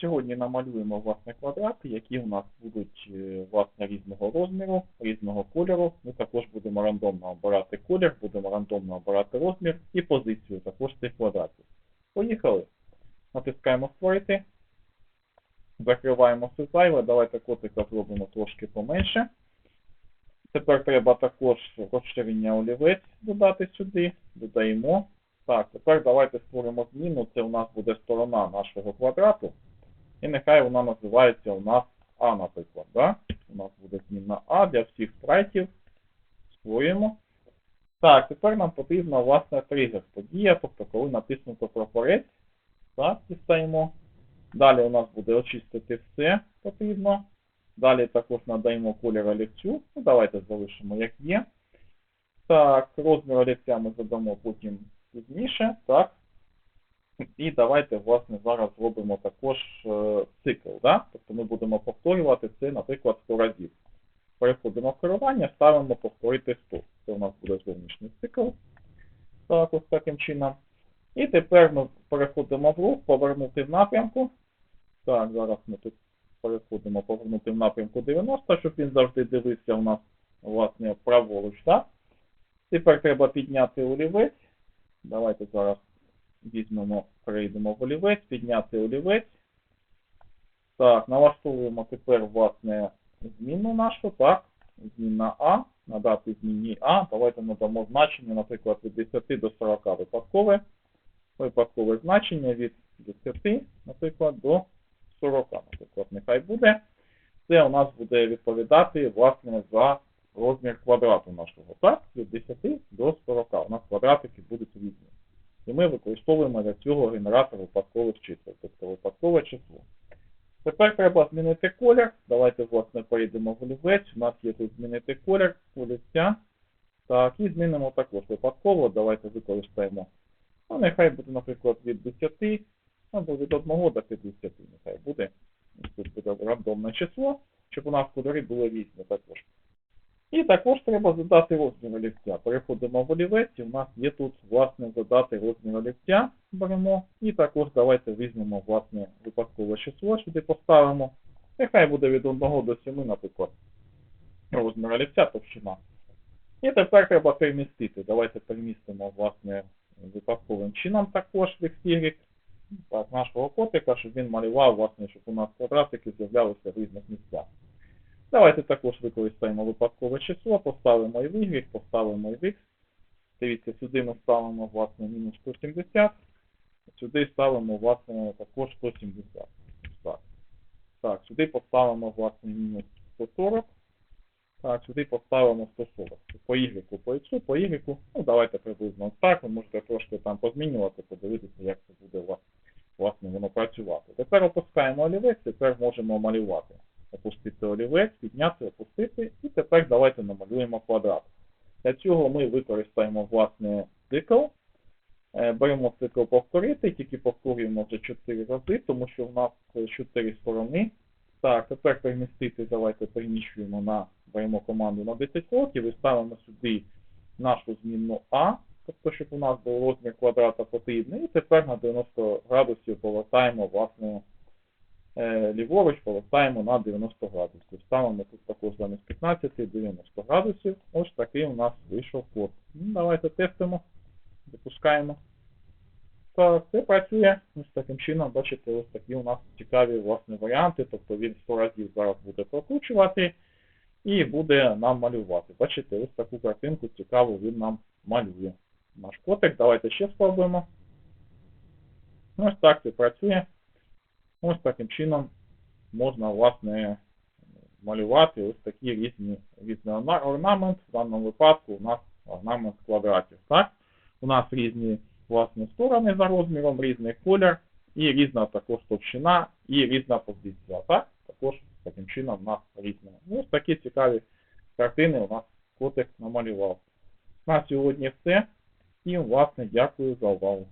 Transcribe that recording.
Сьогодні намалюємо власне квадрати, які у нас будуть е, власне різного розміру, різного кольору. Ми також будемо рандомно обирати колір, будемо рандомно обирати розмір і позицію також цих квадратів. Поїхали. Натискаємо створити. Закриваємо все зайве. Давайте котика зробимо трошки поменше. Тепер треба також розширення олівець додати сюди. Додаємо. Так, тепер давайте створимо зміну. Це у нас буде сторона нашого квадрату. І нехай вона називається у нас А, наприклад. Да? У нас буде змінна А для всіх спрайтів. Створюємо. Так, тепер нам потрібно, власне, тригер подія, тобто коли натиснуто прапорець. Так, дістаємо. Далі у нас буде очистити все потрібно. Далі також надаємо колір олівцю. Ну, давайте залишимо як є. Так, розмір олівця ми задамо потім пізніше. Так. І давайте, власне, зараз зробимо також е, цикл. Да? Тобто ми будемо повторювати це, наприклад, 100 разів. Переходимо в керування, ставимо повторити 100. Це у нас буде зовнішній цикл. Так, ось таким чином. І тепер ми переходимо в рух, повернути в напрямку. Так, зараз ми тут переходимо повернути в напрямку 90, щоб він завжди дивився у нас, власне, праворуч. Так? Тепер треба підняти олівець. Давайте зараз візьмемо, перейдемо в олівець, підняти олівець. Так, налаштовуємо тепер, власне, зміну нашу, так, змінна А, надати змінній А. Давайте надамо значення, наприклад, від 10 до 40 випадкове. Випадкове значення від 10, наприклад, до 40, наприклад, нехай буде. Це у нас буде відповідати, власне, за розмір квадрату нашого. Так, від 10 до 40. У нас квадратики будуть різні. І ми використовуємо для цього генератор випадкових чисел, тобто випадкове число. Тепер треба змінити колір. Давайте, власне, перейдемо в олівець. У нас є тут змінити колір олівця. Так, і змінимо також випадково. Давайте використаємо. Ну, нехай буде, наприклад, від 10 або від 1 до 50. Нехай буде. Тут буде рандомне число, щоб у нас кольори були різні також. І також треба задати розмір олівця. Переходимо в олівець, в нас є тут, власне, задати розмір олівця. Беремо. І також давайте візьмемо, власне, випадкове число, сюди поставимо. Нехай буде від 1 до 7, наприклад, розмір олівця, товщина. І тепер треба перемістити. Давайте перемістимо, власне, випадковим чином також в нашого котика, щоб він малював, власне, щоб у нас квадратики з'являлися в різних місцях. Давайте також використаємо випадкове число, поставимо і в Y, поставимо і в X. Дивіться, сюди ми ставимо, власне, мінус 170. Сюди ставимо, власне, також 170. Так. Так, сюди поставимо, власне, мінус 140. Так, сюди поставимо 140. По Y, по X, по Y. Ну, давайте приблизно так. Ви можете трошки там позмінювати, подивитися, як це буде власне, воно працювати. Тепер опускаємо олівець, тепер можемо малювати опустити олівець, підняти, опустити, і тепер давайте намалюємо квадрат. Для цього ми використаємо власне цикл. Е, Беремо цикл повторити, тільки повторюємо вже 4 рази, тому що в нас 4 сторони. Так, тепер перемістити, давайте переміщуємо на, беремо команду на 10 років і ставимо сюди нашу змінну А, тобто, щоб у нас був розмір квадрата потрібний. І тепер на 90 градусів повертаємо власне ліворуч повертаємо на 90 градусів. Ставимо тут також замість 15 90 градусів. Ось такий у нас вийшов код. Ну, давайте тестимо, запускаємо. Так, це працює ось таким чином. Бачите, ось такі у нас цікаві власне варіанти. Тобто він 100 разів зараз буде прокручувати і буде нам малювати. Бачите, ось таку картинку цікаву він нам малює. Наш котик. Давайте ще спробуємо. Ось так це працює. Ось таким чином можна, власне, малювати ось такі різні, різні орнамент. В даному випадку у нас орнамент квадратів. Так? У нас різні власне сторони за розміром, різний колір і різна також товщина і різна позиція. Так? Також таким чином у нас різне. Ось такі цікаві картини у нас котик намалював. На сьогодні все. І, власне, дякую за увагу.